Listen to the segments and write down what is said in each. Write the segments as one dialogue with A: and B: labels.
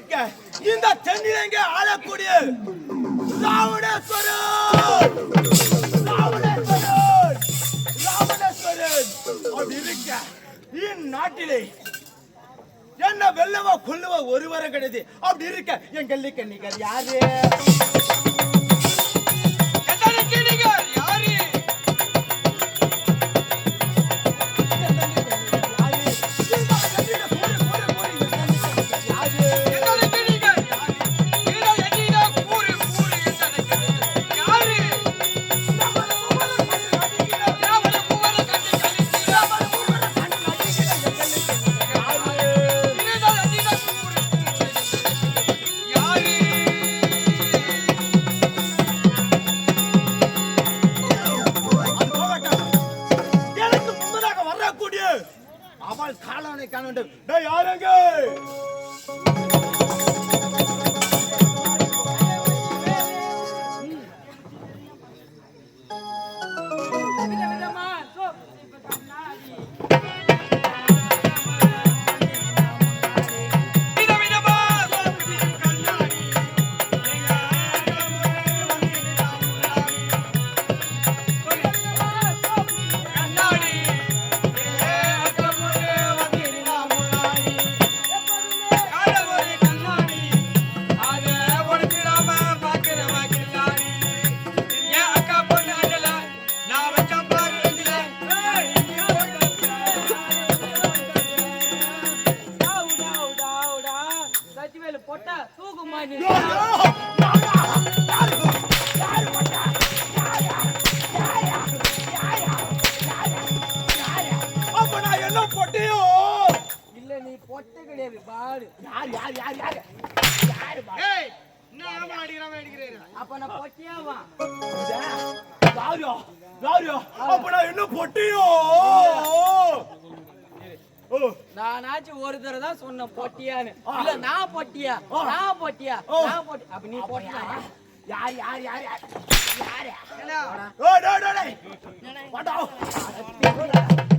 A: இந்த தென்னிலங்க ஆளக்கூடிய ராவணேஸ்வரன்! ராவணேஸ்வரன்! ராவணேஸ்வரன்! அப்படி இருக்க இந்நாட்டிலே என்ன வெல்லவா கொல்லுவா ஒருவரும் கிடையாது. அப்படி இருக்க என் கல்லி கண்ணிகர் யாரு?
B: இல்ல நான்
A: பொட்டியா?
B: நான் பொட்டியா? நான் பொட்டி அப்ப நீ பொட்டியா?
A: யார் யார் யார் யார்? யாரு? ஓ டோ டோ டேய் வாடா.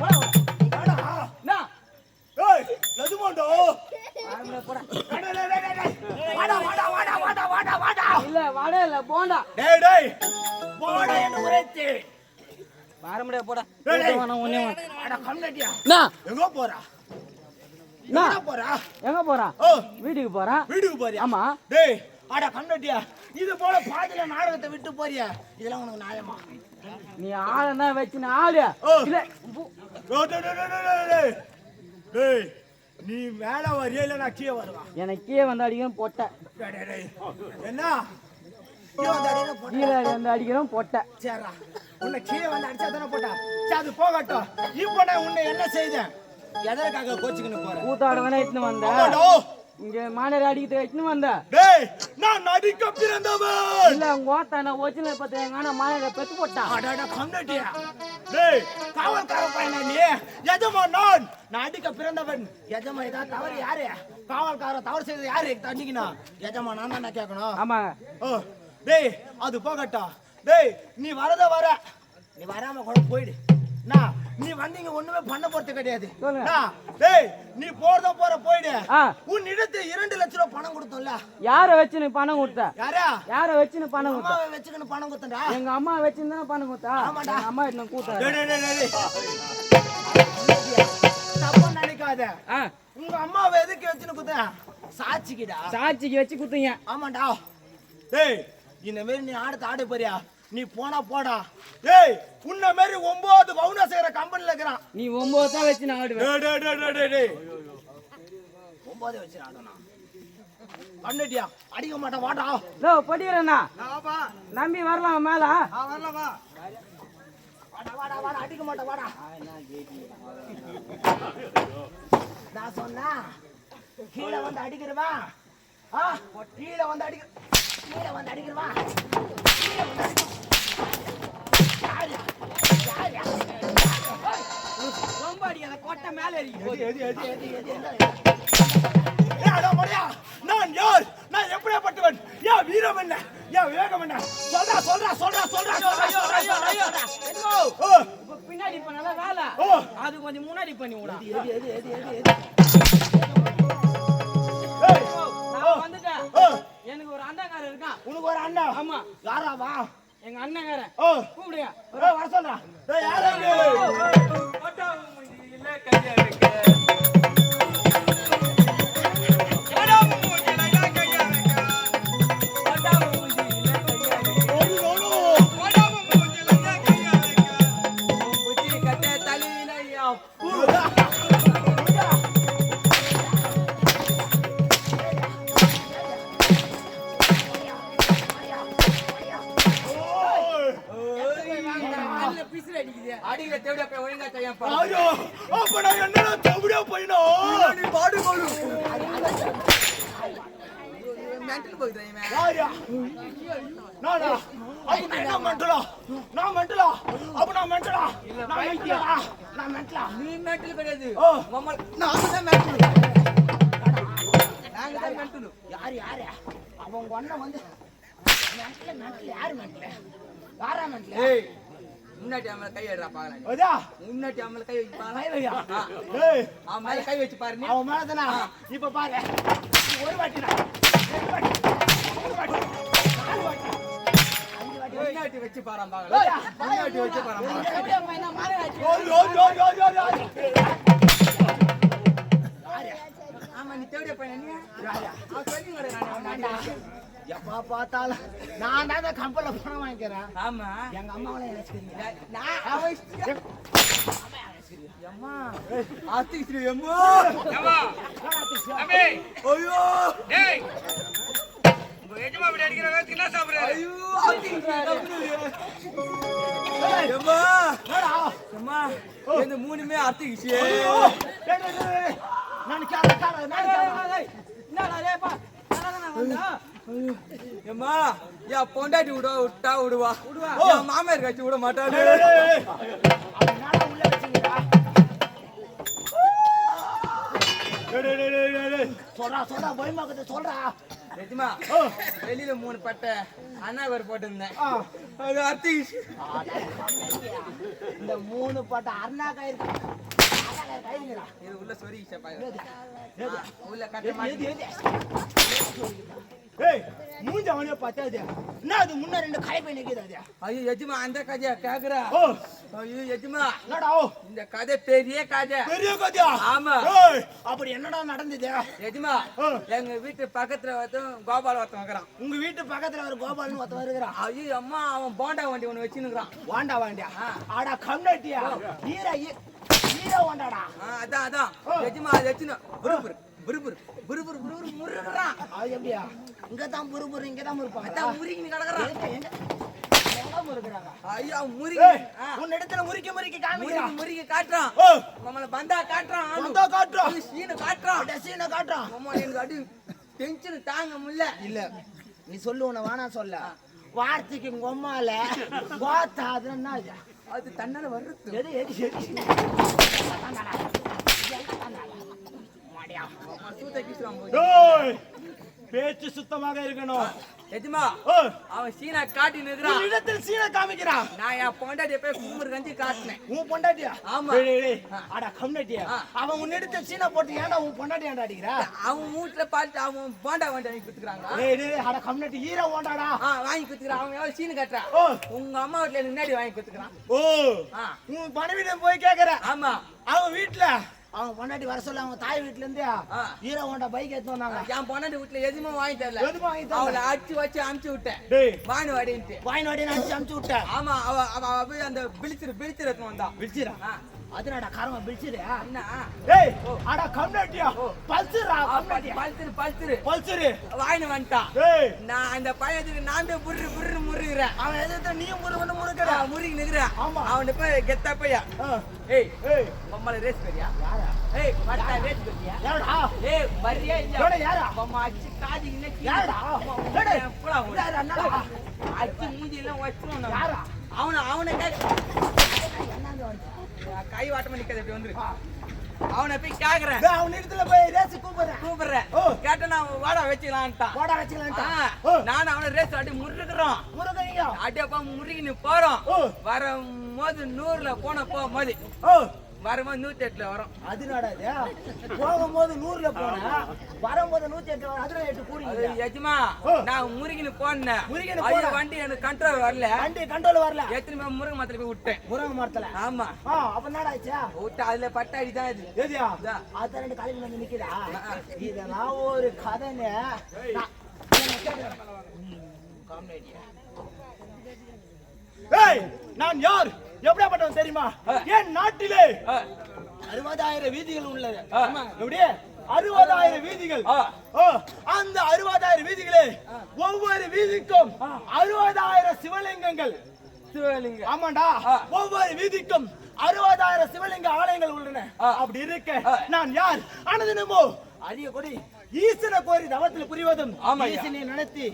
A: வாடா.
B: என்ன
A: ஏய் லதுமோண்டோ
B: ஆரம்பத்துல போடா.
A: டேய் டேய் டேய் வாடா வாடா வாடா வாடா வாடா வாடா.
B: இல்ல வடை இல்ல போண்டா
A: டேய் டேய். போடா என்ன உரைத்து
B: ஆரம்படைய போடா.
A: டேய், டேய்.
B: வேணாம், ஒண்ணே வேணாம்.
A: அட கம்னடியா
B: என்ன
A: எங்க போறா?
B: என்ன?
A: எங்க போறா?
B: எங்க போறான்
A: ஓ.
B: வீட்டுக்கு போறான்
A: வீட்டுக்கு போறியா?
B: ஆமா.
A: டேய் அட கம்னடியா இது போல பாதியில நாடகத்தை விட்டு போறியா? இதெல்லாம் உனக்கு நியாயமா?
B: நீ ஆளுன்னா வச்சு நான் ஆளு. இல்ல
A: டேய், நீ மேல வரியா இல்ல நான் கீழே வருவா?
B: எனக்கு கீழே வந்து அடிக்கிறோம் பொட்டை.
A: என்ன? கீழே வந்து
B: கீழே அடிக்கிறோம் பொட்டை.
A: சரிடா உன்னை கீழே வந்து அடிச்சா தானே போட்டா. சரி அது போகட்டும். இப்போ நான் உன்னை என்ன செய்தேன்? எதற்காக கோச்சிக்கின்னு போறேன்
B: கூத்தாட வேணா இட்டுன்னு வந்த.
A: ஆமாடோ.
B: இங்க மாநகர அடிக்கிறது இட்டுன்னு வந்த.
A: டேய் நான் நடிக்க பிறந்தவன்!
B: இல்ல உங்க ஓத்தா நான் ஒரிஜினல் பத்து எங்க ஆனா மாநகர பெத்து போட்டா?
A: அடடா கம்னட்டியா டேய் காவல்கார பையனா நீ? எஜமா நான்? நான் அடிக்க பிறந்தவன். எஜமா ஏதாவது தவறு யாரு? காவல்கார தவறு செய்தது யாரு? தண்டிக்கணும் எஜமா நான் தான் கேட்கணும்
B: ஆமா.
A: ஓ டேய் அது போகட்டும். டேய் நீ வரத வர. நீ வராம கூட போயிடு. நான் நீ வந்தீங்க ஒண்ணுமே பண்ண போறது கிடையாது. டேய் நீ போறத போற போயிடு. உன் இடத்து இரண்டு லட்ச ரூபாய் பணம் கொடுத்தோம்ல.
B: யார வச்சு நீ பணம் கொடுத்த?
A: யாரா?
B: யார வச்சு நீ பணம் கொடுத்த?
A: அம்மாவை வச்சுக்கின்னு பணம் கொடுத்தா
B: எங்க அம்மா வச்சிருந்தா பணம் கொடுத்தா?
A: ஆமாடா.
B: அம்மா என்ன கூத்தா
A: டேய், டேய், டேய். தப்பா நினைக்காத. உங்க அம்மாவை எதுக்கு வச்சுன்னு குத்த சாட்சிக்குடா.
B: சாட்சிக்கு வச்சு குத்துங்க
A: ஆமாண்டா டேய் இந்த மாரி நீ ஆடுத்த ஆடு போறியா? நீ போனா போடா. டேய் உன்ன மாரி ஒன்பது பவுனா செய்யற கம்பெனில இருக்கிறான்.
B: நீ ஒன்பது தான் வச்சு நான்
A: ஒன்பது வச்சு ஆடணும் கண்ணுட்டியா? அடிக்க மாட்டேன் வாடா.
B: லோ படிக்கிறேண்ணா
C: நாப்பா
B: நம்பி வரலாம் மேல.
C: ஆ வரலாமா
A: வாடா வாடா வாடா. அடிக்க மாட்டேன் வாடா. நான் சொன்னா கீழே வந்து அடிக்கிறவா ஆ கீழே வந்து அடிக்கிற நான் யார்? நான் எப்படியாப்பட்டவன்? ஏன் வீரம் என்ன? ஏன் விவேகம் என்ன? சொல்றா சொல்றா சொல்றா சொல்றா
B: பின்னாடி பண்ணல வேலை. அது கொஞ்சம் முன்னாடி பண்ணி விடா. வந்துட்டேன். எனக்கு ஒரு அண்ணங்காரன் இருக்கான்
A: உனக்கு ஒரு அண்ணா?
B: ஆமா.
A: யாரா? வா.
B: எங்க அண்ணங்காரன்
A: ஓ.
B: கூப்பிடுங்க
A: வர சொல்றா.
B: அடிக்குது
C: அடிக்கிற தேவடியா போய் ஒழுங்கா செய்யேன் பாரு.
A: ஐயோ, அப்ப நான் என்னடா தவிடா போயினோம்?
C: மென்டல் போகுது இவன்.
A: யாருயா? நானா? அப்ப நான் மென்டலா? நான் மென்டலா? அப்ப நான் மென்டலா? நான் மென்டலா? நான் மென்டலா?
C: நீ மென்டல் கிடையாது
A: ஓ.
C: மம்மல் நாங்க தான் மென்டல் நாங்க தான் மென்டல்
A: யாரு, யாரு? அவன் உங்க அண்ணன் வந்து மென்டலு, மென்டலு, யாரு மென்டலு? யாரா மென்டலு?
C: ஏய் முன்னாடி அவன் கை எடுறா பாக்கலாம் முன்னாடி அவன் கை வச்சு
A: வையா. ஏய்,
C: அவன் மேல கை வச்சு பாரு நீ
A: அவன்? இப்ப பாரு ஒரு ரெண்டு வாட்டி மூணு வாட்டி நாலு வாட்டி அஞ்சு வாட்டி
C: முன்னாடி வச்சு பாறான் பாக்கலாம் முன்னாடி வச்சு பாறான் பாக்கலாம்? ஆமா நீ தேவடியா பையன் நீ
A: யாரு?
C: அவன் சொல்லி வரேன்
A: ஆமாண்டா. எப்ப பார்த்தாலும் நான் தான் இந்த கம்பெனில பணம் வாங்கிக்கிறேன்.
C: ஆமா.
A: எங்க அம்மாவளை நினைச்சுக்கிறீங்க
C: நான் அவன் இஷ்டம். அம்மா ஆத்திக்கிட்டு அம்மா
D: தம்பி,
C: ஐயோ.
D: டேய், உங்க எஜமா வீடு அடிக்கிற வேகத்துக்கு என்ன சாப்பிடுறாரு?
C: ஐயோ ஆத்திக்கிட்டு அம்மா அம்மா இந்த மூணுமே அத்திக்கிச்சு
A: நான் கேள நான்
C: அம்மா என் பொண்டாட்டி விட விட்டா விடுவா. என் மாமியார் கட்சி விட மாட்டாரு
A: சொல்றா சொல்றா பயமாக்குது சொல்றா.
C: நிஜமா வெளியில மூணு பட்டை அண்ணாவர் போட்டிருந்தேன். அது அத்திக்கிச்சு
A: இந்த மூணு பாட்டு அருணா கயிறு
C: இது உள்ள சொருகிச்சா பாரு.
A: ஏது?
C: உள்ள கட்ட?
A: ஏய் மூஞ்ச அவனே என்ன அது? முன்ன ரெண்டு களைப்பை நிக்குது அது
C: ஐயோ எஜமா அந்த கதையா கேக்குறா.
A: ஓ.
C: ஐயோ எஜமா.
A: என்னடா
C: இந்த கதை பெரிய கதை.
A: பெரிய கதையா?
C: ஆமா.
A: அப்படி என்னடா நடந்தது?
C: எஜமா. எங்க வீட்டு பக்கத்துல ஒருத்தன் கோபால் ஒருத்தன் வைக்கிறான்
A: உங்க வீட்டு பக்கத்துல ஒரு கோபால்னு ஒருத்தன் இருக்கிறான்.
C: ஐயோ அம்மா அவன் போண்டா வண்டி ஒண்ணு வச்சுன்னுக்குறான்.
A: வாண்டா வாண்டியா ஆடா கம்னட்டியா ஈர ஈர வாண்டாடா?
C: அதான் அதான். எஜமா அதை வச்சுன்னு புருபுரு புருபுரு புருபுரு முருகிறான்
A: அது எப்படியா? இங்க தான் இங்க தான் இருப்பாங்க
C: அதான் முருகின்னு கிடக்குறான்
A: முறுக்குறாங்க
C: ஐயோ
A: உன் இடத்துல முறிக்க முறிக்க காமிக்கிறான்
C: முருகி காட்டுறான். நம்மள பந்தா காட்டுறான்.
A: வந்தா காட்டுறான்.
C: சீனை காட்டுறான்.
A: டெசின காட்டுறான்.
C: அம்மா எனக்கு அடி டென்ஷன் தாங்க முடியல.
A: இல்ல நீ சொல்லு உன வேணா சொல்ல. வார்த்தைக்கு உங்க அம்மால கோத்தா அது
C: தன்னால வர்றது.
A: எது எது எது மாடியா
C: அம்மா சூத்த கீசுறான் போய்
A: டேய் பேச்சு சுத்தமாக இருக்கணும்.
C: எஜமா அவன் சீனா காட்டி நிற்கிறான்.
A: உன் இடத்தில் சீனை காமிக்கிறான்.
C: நான் என் பொண்டாட்டிய போய் கும்புறு கஞ்சி காட்டினேன்.
A: உன் பொண்டாட்டியா?
C: ஆமா.
A: அட கம்னட்டியா. அவன் உன்னிடத்தில் சீனை போட்டு ஏன்டா உன் பொண்டாட்டி ஏன்டா அடிக்கிறா?
C: அவன் வீட்டுல பார்த்து அவன் போண்டா வண்டி வாங்கி கொடுத்துக்கிறாங்க
A: அட கம்னட்டி ஈர ஓண்டாடா.
C: வாங்கி கொடுத்துக்கிறான். அவன் எவ்வளவு சீனு கட்டுறான் உங்க அம்மா வீட்டுல முன்னாடி வாங்கி கொடுத்துக்கிறான்.
A: ஓ. உன் பணவீடம் போய் கேக்குற
C: ஆமா.
A: அவன் வீட்ல அவன் பொண்டாட்டி வர சொல்ல அவன் தாய் வீட்ல இருந்து
C: ஆ.
A: ஈர ஓண்டா பைக் எடுத்து வந்தாங்க.
C: என் பொண்டாட்டி வீட்டுல எதுவுமே வாங்கி தரல.
A: எதுவும் வாங்கி தரல.
C: அவளை அடிச்சு வச்சு அனுப்பிச்சு விட்டேன். வாணி வாடின்ட்டு.
A: வாயின் வாடி நான் அனுப்பிச்சு விட்டேன்.
C: ஆமா அவ அவ போய் அந்த பிளிச்சிரு பிளிச்சிரு எடுத்து வந்தா.
A: பிடிச்சிரா
C: ஆ.
A: அதுனடா காரமா பிடிச்சிரு.
C: அண்ணா
A: டேய் அட கம்னட்டியா பல்சரா கம்னட்டியா
C: பல்சிரு பல்சிரு
A: பல்சரு
C: வாங்கினு வந்துட்டான்
A: டேய்
C: நான் அந்த பையனுக்கு நான் போய் புர்ரு புர்ரு முறுகிறேன்.
A: அவன் எதிர்த்து நீயும் முருகன் முருகடா
C: முறுகி நிக்கிறேன்.
A: ஆமா.
C: அவன் போய் கெத்தா பையா ஏய்
A: ஏய்.
C: பொம்மல ரேஸ் பெரியா
A: யாரா?
C: ஏய் மத்த ரேஸ் பெரியா
A: யாரா
C: ஏய் வரியா இல்ல
A: யாரா?
C: பொம்மா அச்சு காதி இல்ல
A: யாரா டேய்
C: போடா
A: யாரா என்னடா?
C: அச்சு மூஞ்சி எல்லாம் வச்சுருவான்
A: யாரா?
C: அவன அவனை கேட்க.
A: என்னங்க வந்து
C: கை வாட்டமா நிக்காது இப்படி வந்துரு. அவனை போய் கேக்குறேன்.
A: அவன் இடத்துல போய் ரேஸ் கூப்பிடுறேன்.
C: கூப்பிடுறேன். கேட்ட நான் வாடா வச்சுக்கலான்ட்டான். ஆ,
A: ஓ.
C: நானும் அவனை ரேஸ் அடி முறுக்குறோம்.
A: முருகனியா
C: அப்படியே முறுகின்னு போறோம்.
A: ஓ.
C: வரும்போது நூறுல போன போகும்போது. வரும்போது நூத்தி எட்டுல வரும்.
A: அது நடாது. போகும்போது நூறுல போனா வரும்போது நூத்தி எட்டு அதுல எட்டு கூடிங்க
C: எஜமா. நான் முருகின்னு போனேன்.
A: முருகின்னு
C: ஐயோ
A: போன.
C: வண்டி எனக்கு கண்ட்ரோல் வரல.
A: வண்டி கண்ட்ரோல் வரல.
C: எத்தனை பேர் முருகன் மாத்திர போய் விட்டேன்.
A: முருங்கை மரத்துல?
C: ஆமா.
A: அப்ப என்னடா ஆச்சா?
C: விட்டு அதுல பட்ட அடிதான் இது. இதா.
A: அதான் ரெண்டு காலையில வந்து நிக்குதா? இதெல்லாம் ஒரு கதைன்னு நான் யார்? எப்படியாப்பட்டவன் தெரியுமா? என் நாட்டிலே அறுபதாயிரம் வீதிகள் உள்ளது?
C: ஆ.
A: எப்படி? அறுபதாயிரம் வீதிகள். அந்த அறுபதாயிரம் வீதிகளே ஒவ்வொரு வீதிக்கும் அறுபதாயிரம் சிவலிங்கங்கள்.
C: சிவலிங்க
A: ஆமாண்டா. ஒவ்வொரு வீதிக்கும் அறுபதாயிரம் சிவலிங்க ஆலயங்கள் உள்ளன. அப்படி இருக்க. நான் யார்? அனதினமோ. அதிக கொடி. ஈசனை கோரி தவத்தில் புரிவதும். ஈசனை நினைத்து.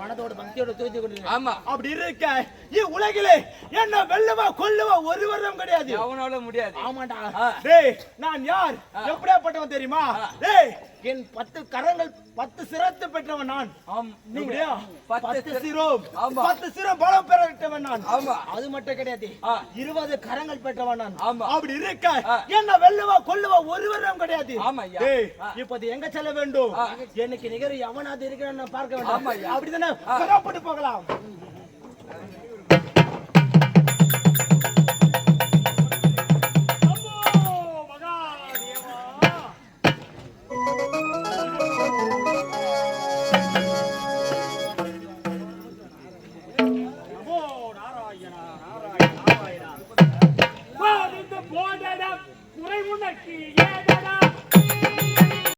A: மனதோட பக்தியோட தூத்தி கொண்டிருக்கிறேன்
C: ஆமா
A: அப்படி இருக்க இவ்வுலகிலே என்ன வெல்லுவா கொல்லுவா ஒருவரும் கிடையாது
C: எவனால முடியாது
A: ஆமாண்டா. டேய் நான் யார் எப்படியாப்பட்டவன் தெரியுமா. டேய் என் பத்து கரங்கள் பத்து சிரத்து பெற்றவன் நான்?
C: பத்து
A: பத்து
C: சிர-
A: சிரம். பத்து சிரம் பலம் பெற்றவன் நான்
C: ஆமா.
A: அது மட்டும் கிடையாது. இருபது கரங்கள் பெற்றவன் நான்
C: ஆமா.
A: அப்படி இருக்க. என்ன வெல்லுவா கொல்லுவா ஒருவரும் கிடையாது
C: ஆமா.
A: இப்போது எங்க செல்ல வேண்டும். எனக்கு நிகர் எவனாவது இருக்கிறான்னு பார்க்க வேண்டும். அப்படிதானே புறப்பட்டு போகலாம்